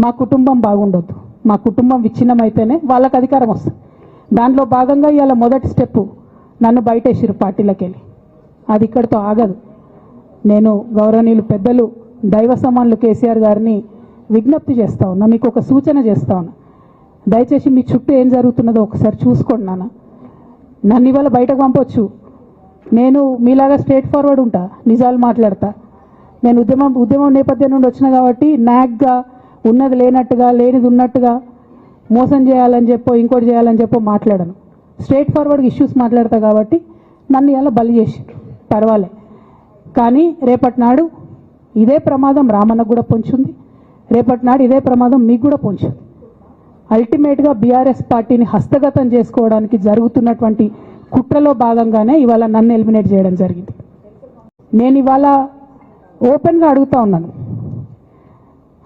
మా కుటుంబం బాగుండొద్దు. మా కుటుంబం విచ్ఛిన్నమైతేనే వాళ్ళకి అధికారం వస్తుంది. దాంట్లో భాగంగా ఇవాళ మొదటి స్టెప్ నన్ను బయటేసిరు పార్టీలోకి వెళ్ళి అది ఇక్కడితో ఆగదు. నేను గౌరవనీయులు పెద్దలు దైవ సమానులు కేసీఆర్ గారిని విజ్ఞప్తి చేస్తా ఉన్నా మీకు ఒక సూచన చేస్తా ఉన్నా. దయచేసి మీ చుట్టూ ఏం జరుగుతున్నదో ఒకసారి చూసుకోండి నాన్న. నన్ను ఇవాళ బయటకు పంపొచ్చు. నేను మీలాగా స్ట్రేట్ ఫార్వర్డ్ ఉంటా నిజాలు మాట్లాడతా. నేను ఉద్యమం ఉద్యమం నేపథ్యం నుండి వచ్చిన కాబట్టి నాగ్గా ఉన్నది లేనట్టుగా లేనిది ఉన్నట్టుగా మోసం చేయాలని చెప్పో ఇంకోటి చేయాలని చెప్పో మాట్లాడను. స్ట్రేట్ ఫార్వర్డ్ ఇష్యూస్ మాట్లాడతా కాబట్టి నన్ను ఇలా బలి చేసిండ్రు. పర్వాలే. కానీ రేపటి నాడు ఇదే ప్రమాదం రామన్నకు కూడా పొంచుంది. రేపటి నాడు ఇదే ప్రమాదం మీకు కూడా పొంచుంది. అల్టిమేట్గా బీఆర్ఎస్ పార్టీని హస్తగతం చేసుకోవడానికి జరుగుతున్నటువంటి కుట్రలో భాగంగానే ఇవాళ నన్ను ఎలిమినేట్ చేయడం జరిగింది. నేను ఇవాళ ఓపెన్గా అడుగుతా ఉన్నాను.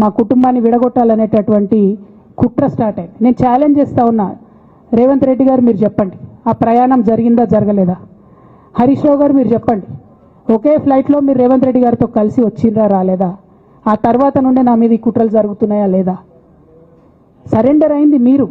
మా కుటుంబాన్ని విడగొట్టాలనేటటువంటి కుట్ర స్టార్ట్ అయింది నేను ఛాలెంజ్ చేస్తూ ఉన్నా. రేవంత్ రెడ్డి గారు మీరు చెప్పండి. ఆ ప్రయాణం జరిగిందా జరగలేదా? హరీష్ రావు గారు మీరు చెప్పండి. ఒకే ఫ్లైట్లో మీరు రేవంత్ రెడ్డి గారితో కలిసి వచ్చిండ్రా రాలేదా? ఆ తర్వాత నుండే నా మీద ఈ కుట్రలు జరుగుతున్నాయా లేదా? సరెండర్ అయింది మీరు.